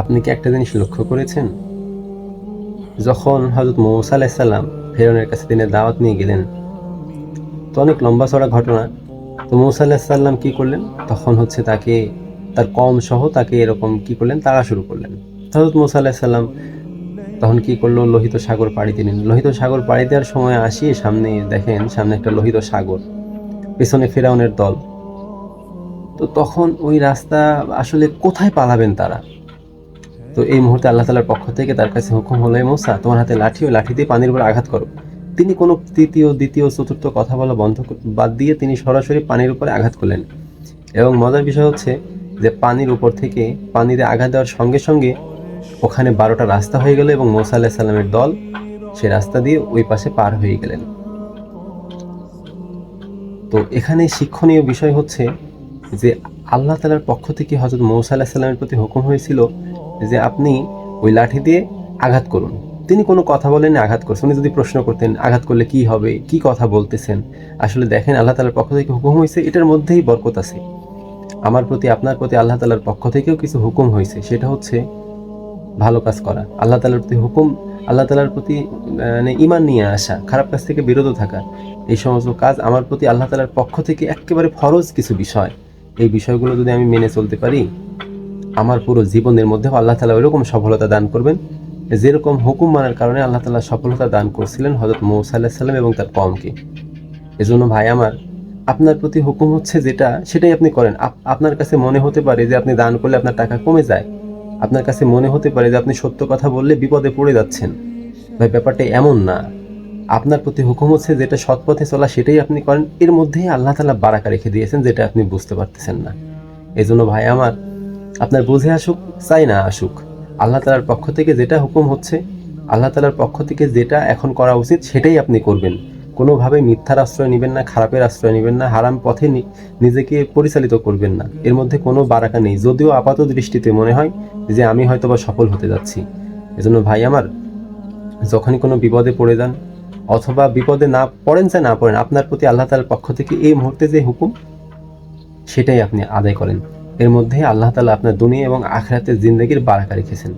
আপনি কি একটা জিনিস লক্ষ্য করেছেন? যখন হজরত মৌসা আলাইসাল্লাম ফেরনের কাছে তিনি দাওয়াত নিয়ে গেলেন, তো অনেক লম্বা চড়া ঘটনা। তো মৌসা আলাহিসাল্লাম কি করলেন? তখন হচ্ছে তাকে, তার কম সহ তাকে এরকম কি করলেন? তারা শুরু করলেন। হজরত মৌসা আলাহিসাল্লাম তখন কি করল? লোহিত সাগর পাড়ি দিলেন। লোহিত সাগর পাড়ি দেওয়ার সময় আসিয়ে সামনে দেখেন, সামনে একটা লোহিত সাগর, পেছনে ফেরাউনের দল। তো তখন ওই রাস্তা আসলে কোথায় পালাবেন তারা? তো এই মুহূর্তে আল্লাহ তালার পক্ষ থেকে তার কাছে হুকুম হলো "এ মূসা, তোমার হাতে লাঠি ও লাঠি দিয়ে পানির উপর আঘাত করো। তিনি কোনো তৃতীয়, দ্বিতীয়, চতুর্থ কথা বলা বন্ধ বাদ দিয়ে তিনি সরাসরি পানির উপরে আঘাত করলেন। এবং মজার বিষয় হচ্ছে যে পানির উপর থেকে পানিতে আঘাত দেওয়ার সঙ্গে সঙ্গে ওখানে বারোটা রাস্তা হয়ে গেল এবং মৌসা আল্লাহ সাল্লামের দল সে রাস্তা দিয়ে ওই পাশে পার হয়ে গেলেন। তো এখানে শিক্ষণীয় বিষয় হচ্ছে যে আল্লাহ তালার পক্ষ থেকে হজরত মৌসা আল্লাহ সাল্লামের প্রতি হুকুম হয়েছিল যে আপনি ওই লাঠি দিয়ে আঘাত করুন। তিনি কোনো কথা বলেন আঘাত করছেন উনি যদি প্রশ্ন করতেন, আঘাত করলে কি হবে, কি কথা বলতেছেন? আসলে দেখেন, আল্লাহ তালার পক্ষ থেকে হুকুম হয়েছে এটার মধ্যেই বরকত আছে। আমার প্রতি, আপনার প্রতি, আল্লাহ তালার পক্ষ থেকেও কিছু হুকুম হয়েছে সেটা হচ্ছে ভালো কাজ করা। আল্লাহ তালার প্রতি হুকুম, আল্লাহ তালার প্রতি মানে ইমান নিয়ে আসা, খারাপ কাজ থেকে বিরত থাকা, এই সমস্ত কাজ আমার প্রতি আল্লাহ তালার পক্ষ থেকে একেবারে ফরজ কিছু বিষয়। এই বিষয়গুলো যদি আমি মেনে চলতে পারি আমার পুরো জীবনের মধ্যে আল্লাহ তালা ওইরকম সফলতা দান করবেন। যেরকম হুকুম মানার কারণে আল্লাহ তালা সফলতা দান করছিলেন হজরত মৌসা আল্লাহ সাল্লাম এবং তার কমকে এজন্য ভাই আমার, আপনার প্রতি হুকুম হচ্ছে যেটা, সেটাই আপনি করেন। আপ- আপনার কাছে মনে হতে পারে যে আপনি দান করলে আপনার টাকা কমে যায়। আপনার কাছে মনে হতে পারে যে আপনি সত্য কথা বললে বিপদে পড়ে যাচ্ছেন। ভাই, ব্যাপারটা এমন না। আপনার প্রতি হুকুম হচ্ছে যেটা সৎ পথে চলা, সেটাই আপনি করেন। এর মধ্যেই আল্লাহ তালা বারাকা রেখে দিয়েছেন, যেটা আপনি বুঝতে পারতেছেন না। এই জন্য ভাই আমার আপনার বুঝে আসুক, চাই না আসুক। আল্লাহ তালার পক্ষ থেকে যেটা হুকুম হচ্ছে, আল্লাহ তালার পক্ষ থেকে যেটা এখন করা উচিত সেটাই আপনি করবেন। কোনোভাবে মিথ্যার আশ্রয় নেবেন না, খারাপের আশ্রয় নেবেন না, হারাম পথে নিজেকে পরিচালিত করবেন না। এর মধ্যে কোনো বারাকা নেই। যদিও আপাত দৃষ্টিতে মনে হয় যে আমি হয়তো বা সফল হতে যাচ্ছি। এজন্য ভাই আমার, যখনই কোনো বিপদে পড়ে যান, অথবা বিপদে না পড়েন চাই না পড়েন, আপনার প্রতি আল্লাহ তালার পক্ষ থেকে এই মুহূর্তে যে হুকুম, সেটাই আপনি আদায় করেন। এর মধ্যে আল্লাহ তালা আপনার দুনিয়া এবং আখরাতের জিন্দগির বারাকা রেখেছেন